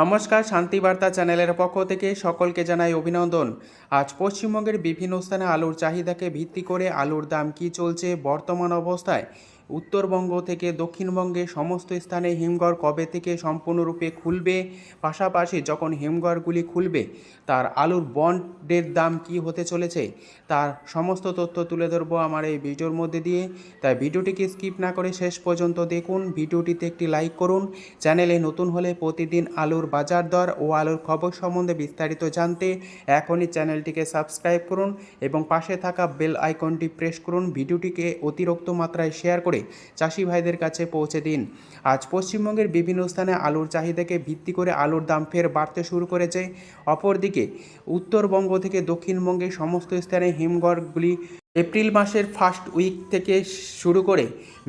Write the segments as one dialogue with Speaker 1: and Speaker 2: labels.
Speaker 1: নমস্কার শান্তিবার্তা চ্যানেলের পক্ষ থেকে সকলকে জানাই অভিনন্দন। আজ পশ্চিমবঙ্গের বিভিন্ন স্থানে আলুর চাহিদাকে ভিত্তি করে আলুর দাম কি চলছে, বর্তমান অবস্থায় উত্তরবঙ্গ থেকে দক্ষিণবঙ্গে সমস্ত স্থানে হিমঘর কবে থেকে সম্পূর্ণরূপে খুলবে? পাশাপাশি যখন হিমঘরগুলি খুলবে, তার আলুর বন্ডের দাম কি হতে চলেছে? তার সমস্ত তথ্য তুলে ধরবো আমার এই ভিডিওর মধ্যে দিয়ে। তাই ভিডিওটিকে স্কিপ না করে শেষ পর্যন্ত দেখুন। ভিডিওটিতে একটি লাইক করুন। চ্যানেলে নতুন হলে প্রতিদিন আলুর বাজার দর ও আলুর খবর সম্বন্ধে বিস্তারিত জানতে এখনই চ্যানেলটিকে সাবস্ক্রাইব করুন এবং পাশে থাকা বেল আইকনটি প্রেস করুন। ভিডিওটিকে অতিরিক্ত মাত্রায় শেয়ার করে চাষি ভাইদের কাছে পৌঁছে দিন। আজ পশ্চিমবঙ্গের বিভিন্ন স্থানে আলুর চাহিদাকে ভিত্তি করে আলুর দাম ফের বাড়তে শুরু করেছে। অপরদিকে, উত্তরবঙ্গ থেকে দক্ষিণবঙ্গে সমস্ত স্থানে হিমঘরগুলি এপ্রিল মাসের ফার্স্ট উইক থেকে শুরু করে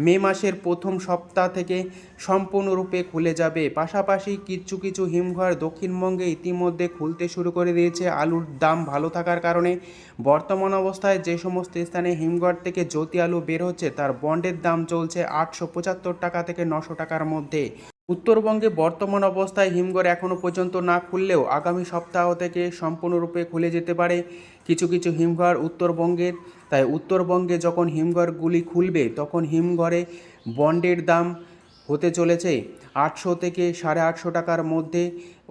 Speaker 1: মে মাসের প্রথম সপ্তাহ থেকে সম্পূর্ণরূপে খুলে যাবে। পাশাপাশি কিছু কিছু হিমঘর দক্ষিণবঙ্গে ইতিমধ্যে খুলতে শুরু করে দিয়েছে। আলুর দাম ভালো থাকার কারণে বর্তমান অবস্থায় যে সমস্ত স্থানে হিমঘর থেকে জ্যোতি আলু বের হচ্ছে, তার বন্ডের দাম চলছে আটশো পঁচাত্তর টাকা থেকে নশো টাকার মধ্যে। উত্তরবঙ্গে বর্তমান অবস্থায় হিমঘর এখনও পর্যন্ত না খুললেও আগামী সপ্তাহ থেকে সম্পূর্ণরূপে খুলে যেতে পারে কিছু কিছু হিমঘর উত্তরবঙ্গের। তাই উত্তরবঙ্গে যখন হিমঘরগুলি খুলবে, তখন হিমঘরে বন্ডের দাম হতে চলেছে। আটশো থেকে সাড়ে আটশো টাকার মধ্যে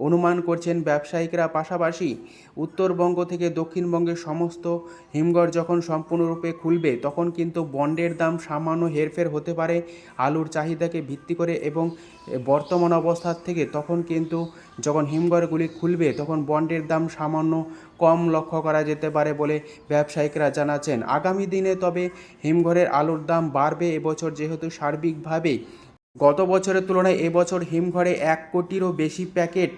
Speaker 1: অনুমান করছেন ব্যবসায়িকরা। পাশাপাশি উত্তরবঙ্গ থেকে দক্ষিণবঙ্গের সমস্ত হিমঘর যখন সম্পূর্ণরূপে খুলবে, তখন কিন্তু বন্ডের দাম সামান্য হেরফের হতে পারে আলুর চাহিদাকে ভিত্তি করে এবং বর্তমান অবস্থার থেকে তখন কিন্তু যখন হিমঘরগুলি খুলবে, তখন বন্ডের দাম সামান্য কম লক্ষ্য করা যেতে পারে বলে ব্যবসায়িকরা জানাচ্ছেন। আগামী দিনে তবে হিমঘরের আলুর দাম বাড়বে। এবছর যেহেতু সার্বিকভাবে গত বছরের তুলনায় এবছর হিমঘরে এক কোটিরও বেশি প্যাকেট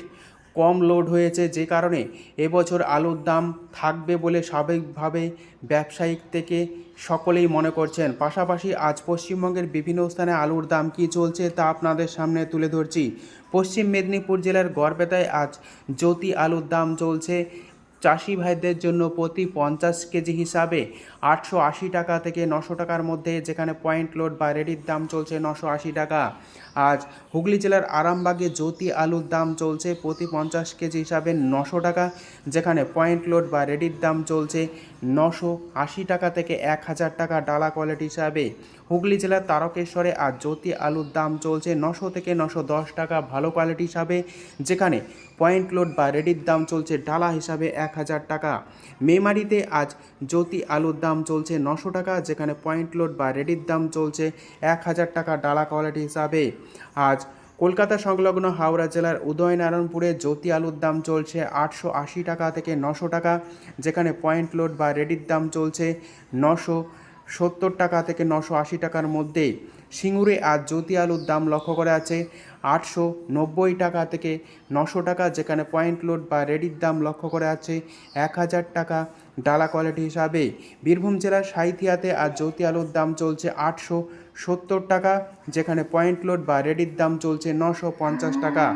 Speaker 1: কম লোড হয়েছে যে কারণে এবছর আলুর দাম থাকবে বলে স্বাভাবিকভাবে ব্যবসায়িক থেকে সকলেই মনে করছেন। পাশাপাশি আজ পশ্চিমবঙ্গের বিভিন্ন স্থানে আলুর দাম কী চলছে তা আপনাদের সামনে তুলে ধরছি। পশ্চিম মেদিনীপুর জেলার গড়বেতায় আজ জ্যোতি আলুর দাম চলছে চাষি ভাইদের জন্য প্রতি পঞ্চাশ কেজি হিসাবে আটশো আশি টাকা থেকে নশো টাকার মধ্যে যেখানে পয়েন্ট লোড বা রেডির দাম চলছে নশো আশি টাকা। আজ হুগলি জেলার আরামবাগে জ্যোতি আলুর দাম চলছে প্রতি পঞ্চাশ কেজি হিসাবে নশো টাকা, যেখানে পয়েন্ট লোড বা রেডির দাম চলছে নশো আশি টাকা থেকে এক হাজার টাকা ডালা কোয়ালিটি হিসাবে। হুগলি জেলার তারকেশ্বরে আজ জ্যোতি আলুর দাম চলছে নশো থেকে নশো দশ টাকা ভালো কোয়ালিটি হিসাবে, যেখানে পয়েন্ট লোড বা রেডির দাম চলছে ডালা হিসাবে এক হাজার টাকা। মেমারিতে আজ জ্যোতি আলুর দাম চলছে নশো টাকা, যেখানে পয়েন্ট লোড বা রেডির দাম চলছে এক হাজার টাকা ডালা কোয়ালিটি হিসাবে। আজ কলকাতা সংলগ্ন হাওড়া জেলার উদয়নারায়ণপুরে জ্যোতি আলুর দাম চলছে আটশো আশি টাকা থেকে নশো টাকা, যেখানে পয়েন্ট লোড বা রেডির দাম চলছে নশো সত্তর টাকা থেকে নশো আশি টাকার মধ্যে সিঙ্গুরে আজ জ্যোতি আলুর দাম লক্ষ্য করা আছে। আটশো নব্বই টাকা থেকে নশো টাকা, যেখানে পয়েন্ট লোড বা রেডির দাম লক্ষ্য করা আছে এক হাজার টাকা। ডালা কোয়ালিটি হিসাবে বীরভূম জেলার সাঁইথিয়াতে আর জ্যোতি আলুর দাম চলছে আটশো সত্তর টাকা, যেখানে পয়েন্ট লোড বা রেডির দাম চলছে নশো পঞ্চাশ টাকা।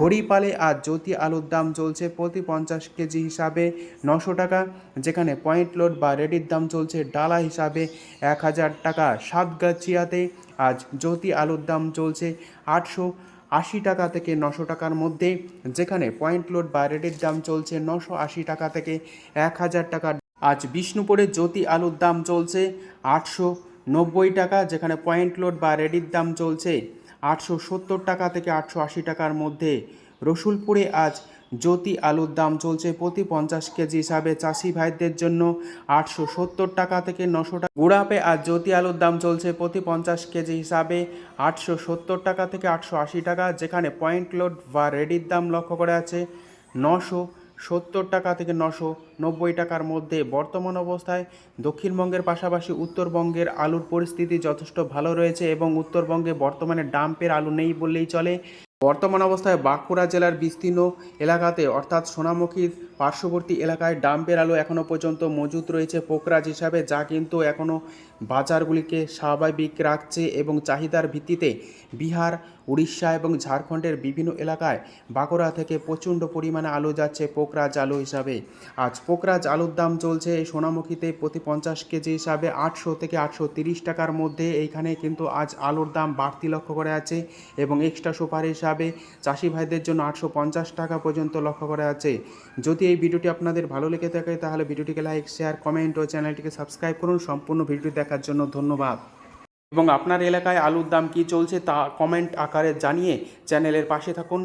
Speaker 1: হরিপালে আজ জ্যোতি আলুর দাম চলছে প্রতি পঞ্চাশ কেজি হিসাবে নশো টাকা, যেখানে পয়েন্ট লোড বা রেডির দাম চলছে ডালা হিসাবে এক হাজার টাকা। সাতগাছিয়াতে আজ জ্যোতি আলুর দাম চলছে আটশো আশি টাকা থেকে নশো টাকার মধ্যে, যেখানে পয়েন্ট লোড বা রেডির দাম চলছে নশো আশি টাকা থেকে এক হাজার টাকা। আজ বিষ্ণুপুরে জ্যোতি আলুর দাম চলছে আটশো নব্বই টাকা, যেখানে পয়েন্ট লোড বা রেডির দাম চলছে আটশো সত্তর টাকা থেকে আটশো আশি টাকার মধ্যে। রসুলপুরে আজ জ্যোতি আলুর দাম চলছে প্রতি পঞ্চাশ কেজি হিসাবে। চাষি ভাইদের জন্য আটশো সত্তর টাকা থেকে নশো টাকা। গুড়াপে আজ জ্যোতি আলুর দাম চলছে প্রতি পঞ্চাশ কেজি হিসাবে আটশো সত্তর টাকা থেকে আটশো আশি টাকা, যেখানে পয়েন্ট লোড বা রেডির দাম লক্ষ্য করে আছে নশো সত্তর টাকা থেকে নশো নব্বই টাকার মধ্যে বর্তমান অবস্থায় দক্ষিণবঙ্গের পাশাপাশি উত্তরবঙ্গের আলুর পরিস্থিতি যথেষ্ট ভালো রয়েছে এবং উত্তরবঙ্গে বর্তমানে ডাম্পের আলু নেই বললেই চলে। বর্তমান অবস্থায় বাঁকুড়া জেলার বিস্তীর্ণ এলাকাতে, অর্থাৎ সোনামুখীর পার্শ্ববর্তী এলাকায় ডাম্পের আলু এখনও পর্যন্ত মজুত রয়েছে। পোকরাজ হিসাবে যা কিন্তু এখনও বাজারগুলিকে স্বাভাবিক রাখছে এবং চাহিদার ভিত্তিতে বিহার, উড়িষ্যা এবং ঝাড়খণ্ডের বিভিন্ন এলাকায় বাঁকুড়া থেকে প্রচণ্ড পরিমাণে আলু যাচ্ছে পোকরাজ আলু হিসাবে। আজ পোকরাজ আলুর দাম চলছে এই সোনামুখীতে প্রতি পঞ্চাশ কেজি হিসাবে আটশো থেকে আটশো তিরিশ টাকার মধ্যে। এইখানে কিন্তু আজ আলুর দাম বাড়তি লক্ষ্য করা আছে এবং এক্সট্রা সুপার হিসাবে চাষি ভাইদের জন্য আটশো পঞ্চাশ টাকা পর্যন্ত লক্ষ্য করা আছে যদি এই ভিডিওটি আপনাদের ভালো লেগে থাকে, তাহলে ভিডিওটিকে লাইক, শেয়ার, কমেন্ট ও চ্যানেলটিকে সাবস্ক্রাইব করুন। সম্পূর্ণ ভিডিওটি দেখার জন্য ধন্যবাদ। এবং আপনার এলাকায় আলুর দাম কি চলছে তা কমেন্ট আকারে জানিয়ে চ্যানেলের পাশে থাকুন।